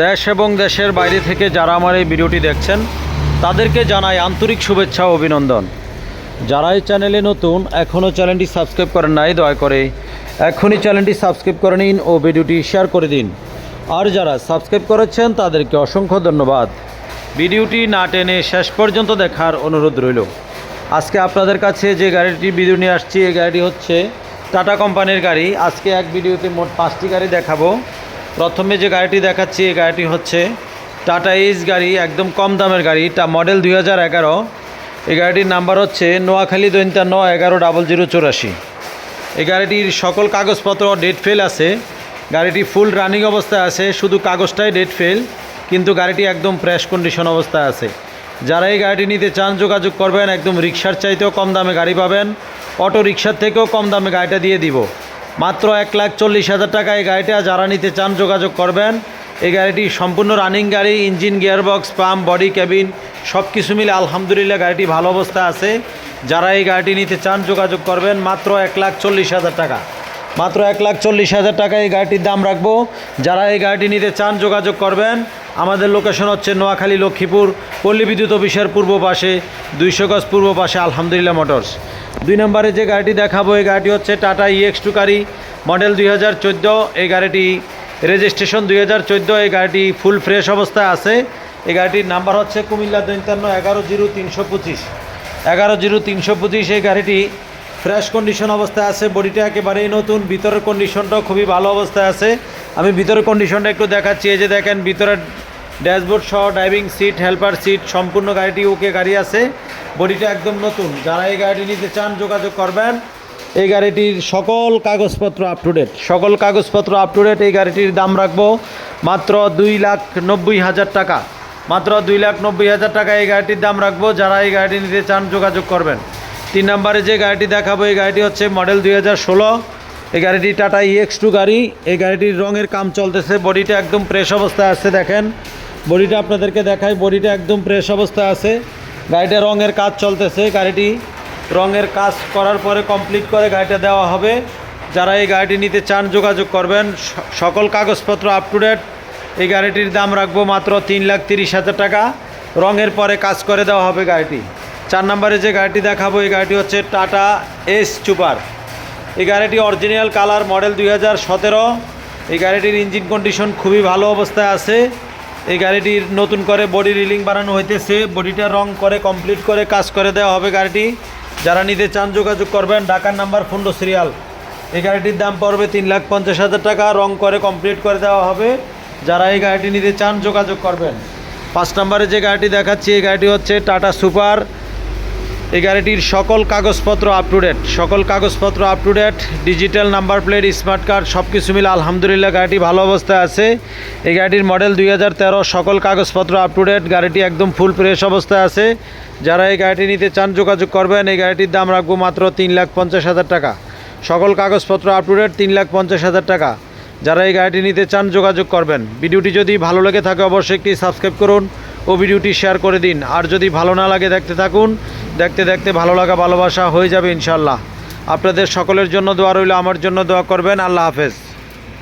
দেশ এবং দেশের বাইরে থেকে যারা আমার এই ভিডিওটি দেখছেন, তাদেরকে জানাই আন্তরিক শুভেচ্ছা ও অভিনন্দন। যারা এই চ্যানেলে নতুন, এখনও চ্যানেলটি সাবস্ক্রাইব করেন নাই, দয়া করে এখনই চ্যানেলটি সাবস্ক্রাইব করে নিন ও ভিডিওটি শেয়ার করে দিন। আর যারা সাবস্ক্রাইব করেছেন, তাদেরকে অসংখ্য ধন্যবাদ। ভিডিওটি না টেনে শেষ পর্যন্ত দেখার অনুরোধ রইল। আজকে আপনাদের কাছে যে গাড়িটি ভিডিও নিয়ে আসছি, এই গাড়িটি হচ্ছে টাটা কোম্পানির গাড়ি। আজকে এক ভিডিওতে মোট পাঁচটি গাড়ি দেখাবো। প্রথমে যে গাড়িটি দেখাচ্ছি, এই গাড়িটি হচ্ছে টাটা এইচ গাড়ি, একদম কম দামের গাড়ি তা মডেল দুই হাজার এগারো। এই গাড়িটির নাম্বার হচ্ছে নোয়াখালী দৈন্তান্ন এগারো ডাবল জিরো চৌরাশি। এই গাড়িটির সকল কাগজপত্র ডেট ফেল আছে। গাড়িটি ফুল রানিং অবস্থায় আছে, শুধু কাগজটাই ডেট ফেল কিন্তু গাড়িটি একদম ফ্রেশ কন্ডিশন অবস্থায় আছে। যারা এই গাড়িটি নিতে চান, যোগাযোগ করবেন, একদম রিক্সার চাইতেও কম দামে গাড়ি পাবেন। অটো রিক্সার থেকেও কম দামে গাড়িটা দিয়ে দিব। মাত্র এক লাখ চল্লিশ হাজার টাকা এই গাড়িটা যারা নিতে চান যোগাযোগ করবেন। এই গাড়িটি সম্পূর্ণ রানিং গাড়ি engine gearbox pump body cabin সব কিছু মিলে আলহামদুলিল্লাহ গাড়িটি ভালো অবস্থায় আছে। যারা এই গাড়িটি নিতে চান যোগাযোগ করবেন মাত্র এক লাখ চল্লিশ হাজার টাকা। মাত্র এক লাখ চল্লিশ হাজার টাকা এই গাড়িটির দাম রাখব। যারা এই গাড়িটি নিতে চান, যোগাযোগ করবেন। আমাদের লোকেশন হচ্ছে নোয়াখালী লক্ষ্মীপুর, পল্লী বিদ্যুৎ অফিসের পূর্ব পাশে, দুইশো গজ পূর্ব পাশে আলহামদুলিল্লাহ মোটরস। দুই নম্বরে যে গাড়িটি দেখাবো, এই গাড়িটি হচ্ছে টাটা ইএক্স টু গাড়ি মডেল দুই হাজার চোদ্দ। এই গাড়িটি রেজিস্ট্রেশন দুই হাজার চোদ্দ। এই গাড়িটি ফুল ফ্রেশ অবস্থায় আছে। এই গাড়িটির নাম্বার হচ্ছে কুমিল্লা দৈন্তান্ন এগারো জিরো তিনশো পঁচিশ। এগারো জিরো তিনশো পঁচিশ এই গাড়িটি ফ্রেশ কন্ডিশন অবস্থায় আছে বডিটা একেবারেই নতুন, ভিতরের কন্ডিশনটাও খুবই ভালো অবস্থায় আছে। আমি ভিতরের কন্ডিশনটা একটু দেখাচ্ছি, এই যে দেখেন, ভিতরের ড্যাশবোর্ড সহ ড্রাইভিং সিট হেল্পার সিট সম্পূর্ণ গাড়িটি ওকে গাড়ি আছে। বডিটা একদম নতুন। যারা এই গাড়িটি নিতে চান, যোগাযোগ করবেন। এই গাড়িটির সকল কাগজপত্র আপ টু ডেট সকল কাগজপত্র আপ টু ডেট এই গাড়িটির দাম রাখব মাত্র দুই লাখ নব্বই হাজার টাকা। মাত্র দুই লাখ নব্বই হাজার টাকা এই গাড়িটির দাম রাখব। যারা এই গাড়িটি নিতে চান, যোগাযোগ করবেন। তিন নম্বরে যে গাড়িটি দেখাবো, এই গাড়িটি হচ্ছে মডেল দুই হাজার ষোলো। এই গাড়িটি টাটা ইএক্স টু গাড়ি। এই গাড়িটির রঙের কাম চলতেছে, বডিটা একদম ফ্রেশ অবস্থায় আছে, দেখেন। বডিটা আপনাদেরকে দেখাই, বডিটা একদম ফ্রেশ অবস্থায় আছে। গাড়িটা রঙের কাজ চলতেছে, গাড়িটি রঙের কাজ করার পরে কমপ্লিট করে গাড়িটা দেওয়া হবে। যারা এই গাড়িটি নিতে চান, যোগাযোগ করবেন। সকল কাগজপত্র আপ টু ডেট এই গাড়িটির দাম রাখব মাত্র তিন লাখ তিরিশ হাজার টাকা। রঙের পরে কাজ করে দেওয়া হবে গাড়িটি। চার নম্বরে যে গাড়িটি দেখাবো, এই গাড়িটি হচ্ছে টাটা এস সুপার। এই গাড়িটি অরিজিনাল কালার মডেল দুই হাজার সতেরো। এই গাড়িটির ইঞ্জিন কন্ডিশন খুবই ভালো অবস্থায় আছে। এই গাড়িটির নতুন করে বডি রিলিং বানানো হইতেছে। বডিটা রং করে, কমপ্লিট করে, কাজ করে দেওয়া হবে গাড়িটি। যারা নিতে চান যোগাযোগ করবেন, ঢাকার নাম্বার ফোন সিরিয়াল। এই গাড়িটির দাম পড়বে তিন লাখ পঞ্চাশ হাজার টাকা। রং করে, কমপ্লিট করে দেওয়া হবে। যারা এই গাড়িটি নিতে চান যোগাযোগ করবেন। পাঁচ নম্বরে যে গাড়িটি দেখাচ্ছি, এই গাড়িটি হচ্ছে টাটা সুপার। এই গাড়িটির সকল কাগজপত্র আপ টু ডেট সকল কাগজপত্র up to date digital number plate smart card সব কিছু মিলে আলহামদুলিল্লাহ গাড়িটি ভালো অবস্থায় আছে। এই গাড়িটির মডেল দুই হাজার তেরো, সকল কাগজপত্র আপ টু ডেট গাড়িটি একদম ফুল ফ্রেশ অবস্থায় আছে। যারা এই গাড়িটি নিতে চান, যোগাযোগ করবেন। এই গাড়িটির দাম রাখব মাত্র তিন লাখ পঞ্চাশ হাজার টাকা। সকল কাগজপত্র আপ টু ডেট তিন লাখ পঞ্চাশ হাজার টাকা। যারা এই গাড়িটি নিতে চান, যোগাযোগ করবেন। ভিডিওটি যদি ভালো লেগে থাকে, অবশ্যই একটি সাবস্ক্রাইব করুন ও ভিডিওটি শেয়ার করে দিন। আর যদি ভালো না লাগে, দেখতে থাকুন। দেখতে দেখতে ভালো লাগা, ভালোবাসা হয়ে যাবে ইনশাল্লাহ আপনাদের সকলের জন্য দোয়া রইল, আমার জন্য দোয়া করবেন। আল্লাহ হাফেজ।